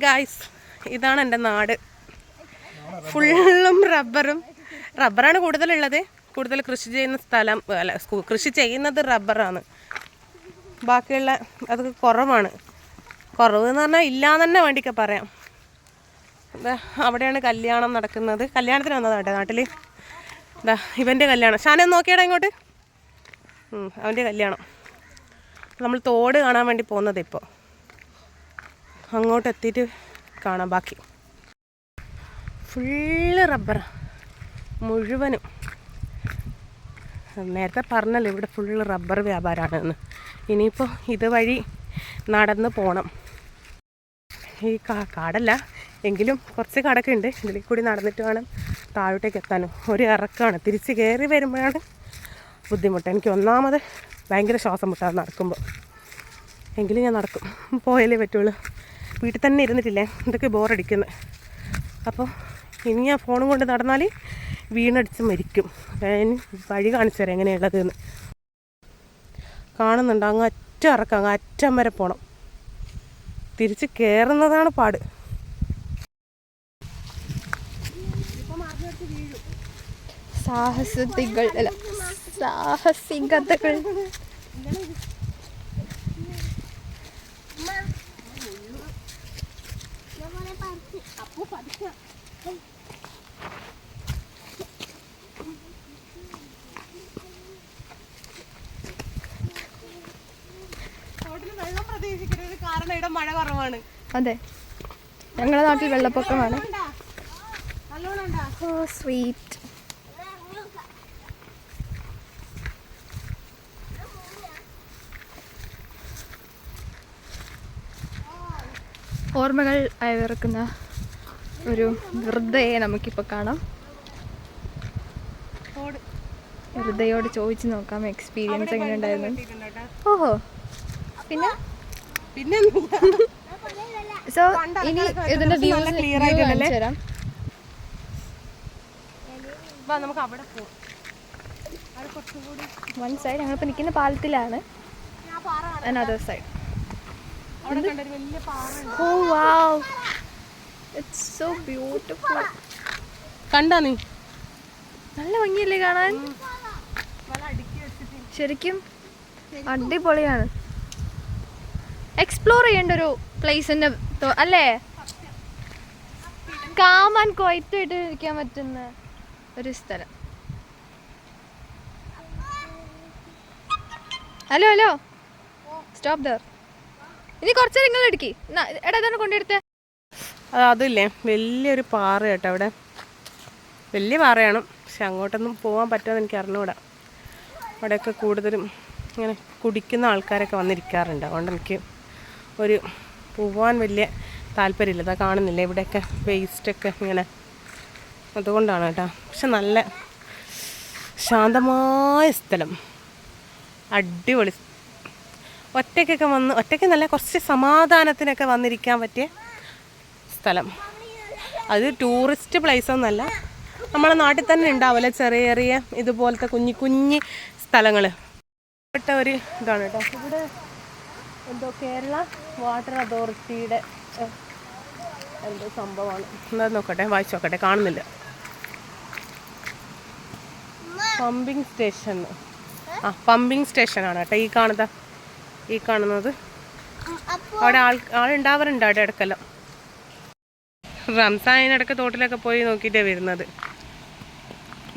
Guys ഇതാണ് എന്റെ നാട്. ഫുള്ളും റബ്ബറും. റബ്ബറാണ് കൂടുതലുള്ളത്. കൂടുതൽ കൃഷി ചെയ്യുന്ന സ്ഥലം അല്ല കൃഷി ചെയ്യുന്നത് റബ്ബറാണ്. ബാക്കിയുള്ള അതൊക്കെ കുറവാണ്. കുറവ് എന്ന് പറഞ്ഞാൽ ഇല്ലാന്ന് തന്നെ വേണ്ടിയൊക്കെ പറയാം. അവിടെയാണ് കല്യാണം നടക്കുന്നത്. കല്യാണത്തിന് വന്നതാണ് കേട്ടോ നാട്ടിൽ എന്താ ഇവന്റെ കല്യാണം. ഷാനെ നോക്കിയാടാ ഇങ്ങോട്ട്. അവന്റെ കല്യാണം. നമ്മൾ തോട് കാണാൻ വേണ്ടി പോകുന്നത് ഇപ്പോൾ അങ്ങോട്ട് എത്തിയിട്ട് കാണാം. ബാക്കി. ഫുള്ള് റബ്ബറാണ് മുഴുവനും. നേരത്തെ പറഞ്ഞല്ലോ ഇവിടെ ഫുള്ള് റബ്ബർ വ്യാപാരമാണെന്ന്. ഇനിയിപ്പോൾ ഇതുവഴി നടന്ന് പോകണം ഈ കാ കാടല്ല. എങ്കിലും കുറച്ച് കടക്കെ ഉണ്ട്. ഇതിൽ കൂടി നടന്നിട്ട് വേണം താഴോട്ടേക്ക് എത്താനും. ഒരു ഇറക്കമാണ് തിരിച്ച് കയറി വരുമ്പോഴാണ് ബുദ്ധിമുട്ട്. എനിക്ക് ഒന്നാമത് ഭയങ്കര ശ്വാസം മുട്ടാണ് നടക്കുമ്പോൾ എങ്കിലും ഞാൻ നടക്കും. പോയാലേ പറ്റുള്ളൂ. വീട്ടിൽ തന്നെ ഇരുന്നിട്ടില്ലേ? ഇതൊക്കെ ബോറടിക്കുന്നു. അപ്പോൾ ഇനി ഞാൻ ഫോണും കൊണ്ട് നടന്നാൽ വീണടിച്ച് മരിക്കും. ഞാൻ വഴി കാണിച്ചു തരാം എങ്ങനെയുള്ളത് എന്ന് കാണുന്നുണ്ട്. അങ്ങ് അറ്റം ഇറക്കാം. അങ്ങ് അറ്റം വരെ പോകണം തിരിച്ച് കയറുന്നതാണ് പാട്. സാഹസികൾ അല്ല സാഹസികതകൾ. വെള്ളം പ്രതീക്ഷിക്കരുത് കാരണം ഇവിടെ മഴ കുറവാണ്. അതെ. ഞങ്ങളുടെ നാട്ടിൽ വെള്ളപ്പൊക്കമാണ്. Oh sweet. ഓർമ്മകൾ അയവിറക്കുന്ന ഒരു വൃദ്ധയെ നമുക്കിപ്പോൾ കാണാം. വെറുതെയോട് ചോദിച്ചു നോക്കാം എക്സ്പീരിയൻസ് എങ്ങനെ ഉണ്ടായിരുന്നു. ഓഹോ. പിന്നെ? പിന്നെ സോ ഇനി ഇതിന്റെ വ്യൂസ് ക്ലിയർ ആയിട്ടുണ്ടല്ലേ? തരാം. വാ നമുക്ക് അവിടെ പോവാം വൺ സൈഡ് ഞങ്ങളിപ്പോൾ നിൽക്കുന്ന പാലത്തിലാണ്. ഞാൻ പാറ കാണാം. അനദർ സൈഡ് അവിടെ കണ്ടൊരു വലിയ പാറ oh wow it's so beautiful കണ്ടാ നീ? നല്ല ഭംഗിയല്ലേ കാണാൻ? ശരിക്കും അടിപൊളിയാണ്. എക്സ്പ്ലോർ ചെയ്യേണ്ട ഒരു പ്ലേസിന്റെ അല്ലേ? കാമാൻ കൊയറ്റായിട്ട് ഇരിക്കാൻ പറ്റുന്ന ഒരു സ്ഥലം. ഹലോ ഹലോ സ്റ്റോപ്പ് ദർ ഇനി കുറച്ച് നിങ്ങൾ ഇടുക്കി എടാ ഇതാണ് കൊണ്ടെടുത്തേ അത് അതില്ലേ? വലിയൊരു പാറ കേട്ടോ അവിടെ. വലിയ പാറയാണ്. പക്ഷെ അങ്ങോട്ടൊന്നും പോകാൻ പറ്റുമെന്ന് എനിക്ക് അറിഞ്ഞുകൂടാ. അവിടെയൊക്കെ കൂടുതലും ഇങ്ങനെ കുടിക്കുന്ന ആൾക്കാരൊക്കെ വന്നിരിക്കാറുണ്ട്. അതുകൊണ്ട് എനിക്ക് ഒരു പോവാൻ വലിയ താല്പര്യമില്ല. ഇതാ കാണുന്നില്ല? ഇവിടെയൊക്കെ വേസ്റ്റൊക്കെ ഇങ്ങനെ. അതുകൊണ്ടാണ് കേട്ടോ. പക്ഷെ നല്ല ശാന്തമായ സ്ഥലം. അടിപൊളി. ഒറ്റയ്ക്കൊക്കെ വന്ന് ഒറ്റയ്ക്ക് നല്ല കുറച്ച് സമാധാനത്തിനൊക്കെ വന്നിരിക്കാൻ പറ്റിയ സ്ഥലം. അത് ടൂറിസ്റ്റ് പ്ലേസ് ഒന്നല്ല നമ്മളെ നാട്ടിൽ തന്നെ ഉണ്ടാവില്ല ചെറിയ ചെറിയ ഇതുപോലത്തെ കുഞ്ഞി കുഞ്ഞി സ്ഥലങ്ങൾ പെട്ട ഒരു ഇതാണ് കേട്ടോ. ഇവിടെ എന്തോ കേരള വാട്ടർ അതോറിറ്റിയുടെ എന്തോ സംഭവമാണ്. എന്താ നോക്കട്ടെ വായിച്ചു നോക്കട്ടെ കാണുന്നില്ല. പമ്പിങ് സ്റ്റേഷൻ ആ പമ്പിങ് സ്റ്റേഷനാണ് കേട്ടോ. ഈ കാണുന്ന ഈ കാണുന്നത്. അവിടെ ആൾ ആളുണ്ടാവാറുണ്ട് അവിടെ ഇടക്കെല്ലാം. റംസാൻ തോട്ടിലൊക്കെ പോയി നോക്കിയിട്ടേ വരുന്നത്.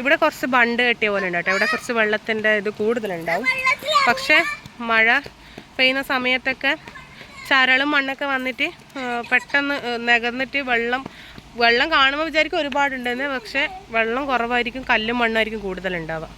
ഇവിടെ കുറച്ച് ബണ്ട് കെട്ടിയ പോലെ ഉണ്ട് ഇവിടെ കുറച്ച് വെള്ളത്തിന്റെ ഇത് കൂടുതലുണ്ടാവും. പക്ഷേ മഴ പെയ്യുന്ന സമയത്തൊക്കെ ചരളും മണ്ണൊക്കെ വന്നിട്ട് പെട്ടെന്ന് നികർന്നിട്ട് വെള്ളം വെള്ളം കാണുമ്പോൾ വിചാരിക്കും ഒരുപാടുണ്ടെന്ന്. പക്ഷേ വെള്ളം കുറവായിരിക്കും കല്ലും മണ്ണായിരിക്കും കൂടുതലുണ്ടാവുക.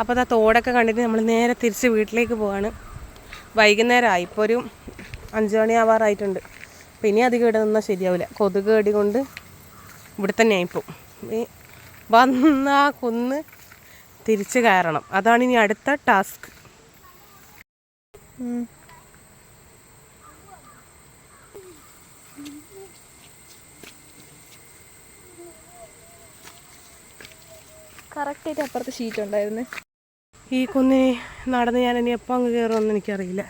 അപ്പോൾ ആ തോടൊക്കെ കണ്ടിട്ട് നമ്മൾ നേരെ തിരിച്ച് വീട്ടിലേക്ക് പോവാണ്. വൈകുന്നേരമായി ഇപ്പോൾ ഒരു അഞ്ച് മണിയാവാറായിട്ടുണ്ട്. ഇനി അധികം ഇവിടെ നിന്നാൽ ശരിയാവില്ല കൊതുക് കടി കൊണ്ട് ഇവിടെ തന്നെ ആയിപ്പോൾ വന്ന കുന്ന് തിരിച്ച് കയറണം. അതാണ് ഇനി അടുത്ത ടാസ്ക്. കറക്റ്റായിട്ട് അപ്പുറത്ത് ഷീറ്റ് ഉണ്ടായിരുന്നു. ഈ കുന്നി നടന്ന് ഞാൻ ഇനി എപ്പോൾ അങ്ങ് കയറുമെന്ന് എനിക്കറിയില്ല.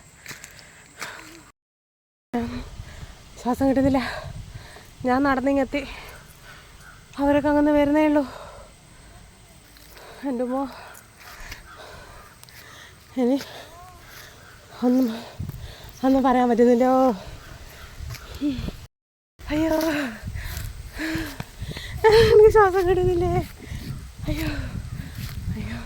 ശ്വാസം കിട്ടുന്നില്ല. ഞാൻ നടന്നിങ്ങെത്തി. അവരൊക്കെ അങ്ങനെ വരുന്നേ ഉള്ളൂ. എന്റെ മോ ഇനി ഒന്നും ഒന്നും പറയാൻ പറ്റുന്നില്ലോ. അയ്യോ. എനിക്ക് ശ്വാസം കിട്ടുന്നില്ലേ? അയ്യോ. അയ്യോ.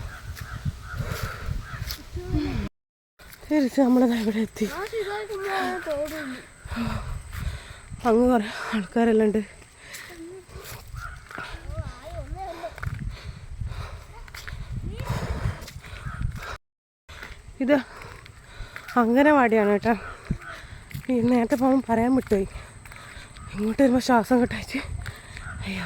തിരിച്ച് നമ്മളത് ഇവിടെ എത്തി. അങ്ങ് കുറേ ആൾക്കാരെല്ലാം ഉണ്ട് ഇത് അംഗനവാടിയാണ് കേട്ടോ ഈ നേരത്തെ പോകുമ്പോൾ പറയാൻ വിട്ടുപോയി. ഇങ്ങോട്ട് വരുമ്പോൾ ശ്വാസം കിട്ടാച്ച് അയ്യോ.